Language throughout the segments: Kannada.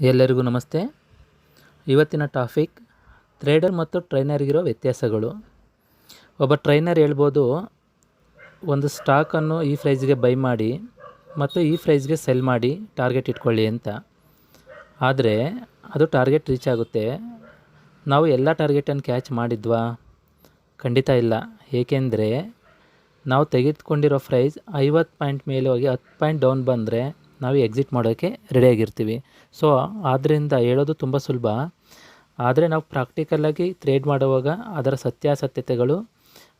ಎಲ್ಲರಿಗೂ ನಮಸ್ತೆ. ಇವತ್ತಿನ ಟಾಪಿಕ್ ಟ್ರೇಡರ್ ಮತ್ತು ಟ್ರೈನರ್ಗಿರೋ ವ್ಯತ್ಯಾಸಗಳು. ಒಬ್ಬ ಟ್ರೈನರ್ ಹೇಳ್ಬೋದು, ಒಂದು ಸ್ಟಾಕನ್ನು ಈ ಪ್ರೈಸ್ಗೆ ಬೈ ಮಾಡಿ, ಮತ್ತು ಈ ಪ್ರೈಸ್ಗೆ ಸೆಲ್ ಮಾಡಿ ಟಾರ್ಗೆಟ್ ಇಟ್ಕೊಳ್ಳಿ ಅಂತ. ಆದರೆ, ಅದು ಟಾರ್ಗೆಟ್ ರೀಚ್ ಆಗುತ್ತೆ. ನಾವು ಎಲ್ಲ ಟಾರ್ಗೆಟನ್ನು ಕ್ಯಾಚ್ ಮಾಡಿದ್ವಾ? ಖಂಡಿತ ಇಲ್ಲ. ಏಕೆಂದರೆ, ನಾವು ತೆಗೆದುಕೊಂಡಿರೋ ಪ್ರೈಸ್ ಐವತ್ತು ಪಾಯಿಂಟ್ ಮೇಲೆ ಹೋಗಿ ಹತ್ತು ಪಾಯಿಂಟ್ ಡೌನ್ ಬಂದರೆ ನಾವು ಎಕ್ಸಿಟ್ ಮಾಡೋಕ್ಕೆ ರೆಡಿಯಾಗಿರ್ತೀವಿ ಸೊ ಆದ್ದರಿಂದ ಹೇಳೋದು ತುಂಬ ಸುಲಭ. ಆದರೆ ನಾವು ಪ್ರಾಕ್ಟಿಕಲ್ಲಾಗಿ ಟ್ರೇಡ್ ಮಾಡುವಾಗ ಅದರ ಸತ್ಯಾಸತ್ಯತೆಗಳು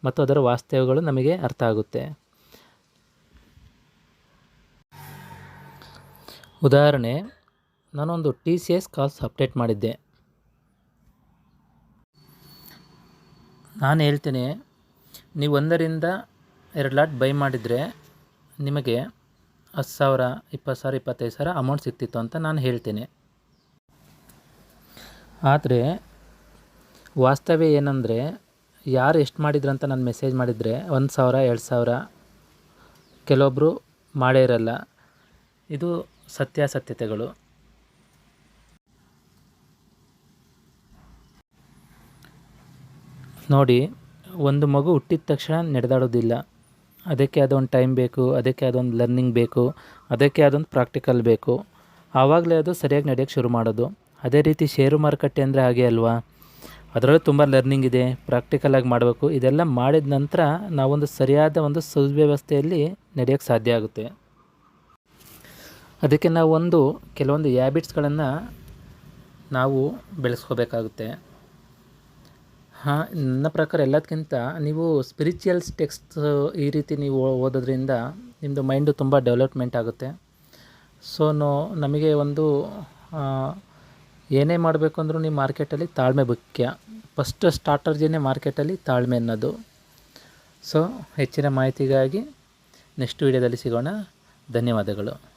ಮತ್ತು ಅದರ ವಾಸ್ತವಗಳು ನಮಗೆ ಅರ್ಥ ಆಗುತ್ತೆ. ಉದಾಹರಣೆ, ನಾನೊಂದು T C S calls update ಮಾಡಿದ್ದೆ. ನಾನು ಹೇಳ್ತೀನಿ, ನೀವು ಒಂದರಿಂದ ಎರಡು ಲಾಟ್ ಬೈ ಮಾಡಿದರೆ ನಿಮಗೆ ಹತ್ತು ಸಾವಿರ, ಇಪ್ಪತ್ತು ಸಾವಿರ, ಇಪ್ಪತ್ತೈದು ಸಾವಿರ ಅಮೌಂಟ್ ಸಿಗ್ತಿತ್ತು ಅಂತ ನಾನು ಹೇಳ್ತೀನಿ. ಆದರೆ ವಾಸ್ತವ್ಯ ಏನಂದರೆ ಯಾರು ಎಷ್ಟು ಮಾಡಿದ್ರು ಅಂತ ನಾನು ಮೆಸೇಜ್ ಮಾಡಿದರೆ ಒಂದು ಸಾವಿರ, ಎರಡು ಸಾವಿರ ಕೆಲವೊಬ್ಬರು ಮಾಡೇ ಇರಲ್ಲ. ಇದು ಸತ್ಯಾಸತ್ಯತೆಗಳು. ನೋಡಿ, ಒಂದು ಮಗು ಹುಟ್ಟಿದ ತಕ್ಷಣ ನಡೆದಾಡೋದಿಲ್ಲ. ಅದಕ್ಕೆ ಅದೊಂದು ಟೈಮ್ ಬೇಕು, ಅದಕ್ಕೆ ಅದೊಂದು ಲರ್ನಿಂಗ್ ಬೇಕು, ಅದಕ್ಕೆ ಅದೊಂದು ಪ್ರಾಕ್ಟಿಕಲ್ ಬೇಕು. ಆವಾಗಲೇ ಅದು ಸರಿಯಾಗಿ ನಡೆಯೋಕ್ಕೆ ಶುರು ಮಾಡೋದು. ಅದೇ ರೀತಿ ಷೇರು ಮಾರುಕಟ್ಟೆ ಅಂದರೆ ಹಾಗೆ ಅಲ್ವಾ? ಅದರಲ್ಲೂ ತುಂಬ ಲರ್ನಿಂಗ್ ಇದೆ ಪ್ರಾಕ್ಟಿಕಲಾಗಿ ಮಾಡಬೇಕು. ಇದೆಲ್ಲ ಮಾಡಿದ ನಂತರ ನಾವೊಂದು ಸರಿಯಾದ ಒಂದು ಸುವ್ಯವಸ್ಥೆಯಲ್ಲಿ ನಡೆಯೋಕ್ಕೆ ಸಾಧ್ಯ ಆಗುತ್ತೆ. ಅದಕ್ಕೆ ನಾವು ಒಂದು ಕೆಲವೊಂದು ಹ್ಯಾಬಿಟ್ಸ್ಗಳನ್ನು ನಾವು ಬೆಳೆಸ್ಕೋಬೇಕಾಗುತ್ತೆ. ಹಾಂ, ನನ್ನ ಪ್ರಕಾರ ಎಲ್ಲದಕ್ಕಿಂತ ನೀವು ಸ್ಪಿರಿಚುವಲ್ಸ್ ಟೆಕ್ಸ್ಟ್ ಈ ರೀತಿ ನೀವು ಓದೋದ್ರಿಂದ ನಿಮ್ಮದು ಮೈಂಡು ತುಂಬ ಡೆವಲಪ್ಮೆಂಟ್ ಆಗುತ್ತೆ. ಸೊ ನೋ, ನಮಗೆ ಒಂದು ಏನೇ ಮಾಡಬೇಕು ಅಂದರೂ ನೀವು ಮಾರ್ಕೆಟಲ್ಲಿ ತಾಳ್ಮೆ ಮುಖ್ಯ. ಫಸ್ಟ್ ಸ್ಟಾರ್ಟರ್ಜಿನೇ ಮಾರ್ಕೆಟಲ್ಲಿ ತಾಳ್ಮೆ ಅನ್ನೋದು. ಸೊ ಹೆಚ್ಚಿನ ಮಾಹಿತಿಗಾಗಿ ನೆಕ್ಸ್ಟ್ ವೀಡಿಯೋದಲ್ಲಿ ಸಿಗೋಣ. ಧನ್ಯವಾದಗಳು.